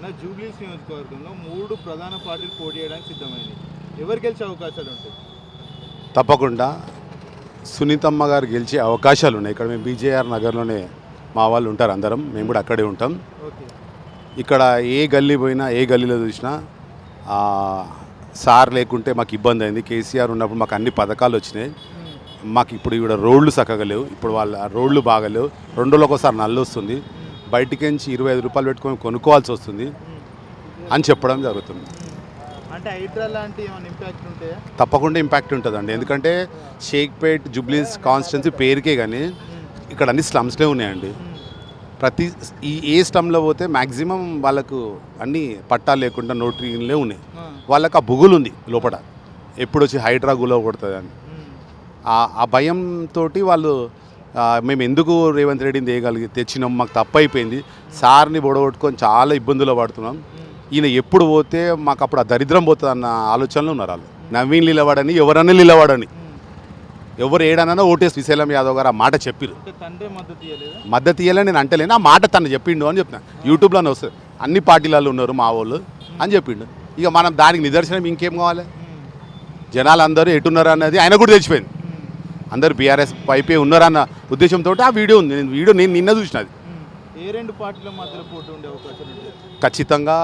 అన్న జూబ్లీస్ నియోజకవర్గంలో మూడు ప్రధాన పార్టీలు పోటీ చేయడానికి సిద్ధమైంది. ఎవరు గెలిచే అవకాశాలు ఉంటాయి? తప్పకుండా సునీతమ్మ గారు గెలిచే అవకాశాలు ఉన్నాయి. ఇక్కడ మేము బీజేఆర్ నగర్లోనే మా వాళ్ళు ఉంటారు అందరం. మేము కూడా అక్కడే ఉంటాం. ఇక్కడ ఏ గల్లీ పోయినా ఏ గల్లీలో చూసినా సార్ లేకుంటే మాకు ఇబ్బంది అయింది. కేసీఆర్ ఉన్నప్పుడు మాకు అన్ని పథకాలు వచ్చినాయి. మాకు ఇప్పుడు ఇక్కడ రోడ్లు చక్కగా లేవు. ఇప్పుడు వాళ్ళ రోడ్లు బాగలేవు రెండు ఒకసారి నల్లు వస్తుంది. బయటికి నుంచి ఇరవై ఐదు రూపాయలు పెట్టుకొని కొనుక్కోవాల్సి వస్తుంది అని చెప్పడం జరుగుతుంది. అంటే హైడ్రా లాంటి ఇంపాక్ట్ ఉంటాయా తప్పకుండా ఇంపాక్ట్ ఉంటుందండి. ఎందుకంటే షేక్పేట్ జుబ్లీస్ కాన్స్టిట్యున్సీ పేరుకే కానీ ఇక్కడ అన్ని స్లమ్స్లే ఉన్నాయండి. ప్రతి ఈ ఏ స్లమ్లో పోతే మ్యాక్సిమం వాళ్ళకు అన్ని పట్టాలు లేకుండా నోటరీలే ఉన్నాయి. వాళ్ళకి ఆ బుగులు ఉంది లోపల. ఎప్పుడు వచ్చి హైడ్రా గులో కొడుతుంది అని ఆ భయంతో వాళ్ళు మేము ఎందుకు రేవంత్ రెడ్డిని తేయగలిగి తెచ్చినాం? మాకు తప్పు అయిపోయింది సార్ని బొడగొట్టుకొని చాలా ఇబ్బందులు పడుతున్నాం. ఈయన ఎప్పుడు పోతే మాకు అప్పుడు ఆ దరిద్రం పోతుంది అన్న ఆలోచనలో ఉన్నారు వాళ్ళు. నవీన్ నిలబడని ఎవరన్నా నిలబడని ఎవరు ఏడనన్నా ఓటేసి శ్రీశైలం యాదవ్ గారు ఆ మాట చెప్పిరు. మద్దతు ఇయ్యాలని నేను అంటలేను. ఆ మాట తను చెప్పిండు అని చెప్తున్నా. యూట్యూబ్లోనే వస్తుంది. అన్ని పార్టీలలో ఉన్నారు మా వాళ్ళు అని చెప్పిండు. ఇక మనం దానికి నిదర్శనం ఇంకేం కావాలి? జనాలు అందరూ ఎటున్నారు అన్నది ఆయన కూడా తెలిసిపోయింది. అందరు బీఆర్ఎస్ వైపే ఉన్నారన్న ఉద్దేశంతో ఆ వీడియో ఉంది. నేను వీడియో నేను నిన్న చూసినది ఏ రెండు పార్టీల మధ్యలో పోటీ ఉండే అవకాశాలు ఉంటాయి ఖచ్చితంగా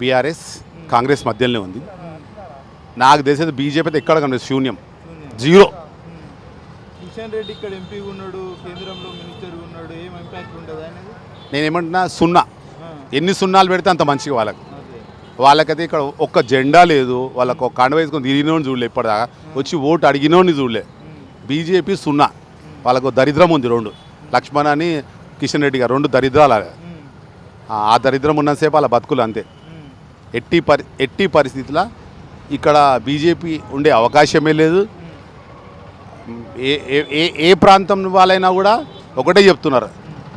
బీఆర్ఎస్ కాంగ్రెస్ మధ్యలోనే ఉంది. నాకు తెలిసేది బీజేపీ అయితే ఎక్కడ కనిపిస్తుంది శూన్యం. జీరో. కిషన్ రెడ్డి ఇక్కడ ఎంపీ ఉన్నాడు కేంద్రంలో మినిస్టర్ ఉన్నాడు ఏం ఇంపాక్ట్ ఉండదు అనేది నేను ఏమంటున్నా సున్నా ఎన్ని సున్నాలు పెడితే అంత మంచిగా వాళ్ళకి. వాళ్ళకైతే ఇక్కడ ఒక్క జెండా లేదు వాళ్ళకు ఒక కండ వేసుకొని తిరిగినోని చూడలే ఇప్పటిదాకా. వచ్చి ఓటు అడిగినోని చూడలే. బీజేపీ సున్నా. వాళ్ళకు దరిద్రం ఉంది రెండు. లక్ష్మణ్ అని కిషన్ రెడ్డి గారు రెండు దరిద్రాలు ఆ- దరిద్రం ఉన్నంతసేపు వాళ్ళ బతుకులు అంతే. ఎట్టి పరి ఎట్టి పరిస్థితుల ఇక్కడ బీజేపీ ఉండే అవకాశమే లేదు. ఏ ఏ- ఏ ఏ ప్రాంతం వాళ్ళైనా కూడా ఒకటే చెప్తున్నారు.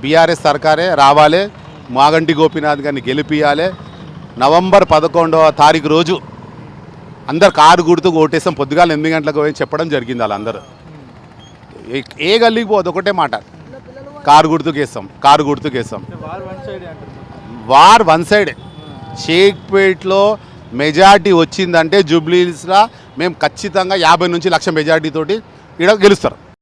బీఆర్ఎస్ సర్కారే రావాలి. మాగంటి గోపీనాథ్ గారిని గెలిపియాలి. నవంబర్ పదకొండవ తారీఖు రోజు అందరు కారు గుర్తుకు ఓటేసాం పొద్దుగాల ఎనిమిది గంటలకు పోయి చెప్పడం జరిగింది వాళ్ళందరూ. ఏ- ఏ గల్లీకి పోదు ఒకటే మాట. కారు గుర్తుకు వేస్తాం కారు గుర్తుకు వేస్తాం అంటే వారు వన్ సైడ్ షేక్పేట్లో మెజార్టీ వచ్చిందంటే జూబ్లీస్లో మేము ఖచ్చితంగా యాభై నుంచి లక్ష మెజార్టీ తోటి ఇక్కడ గెలుస్తారు.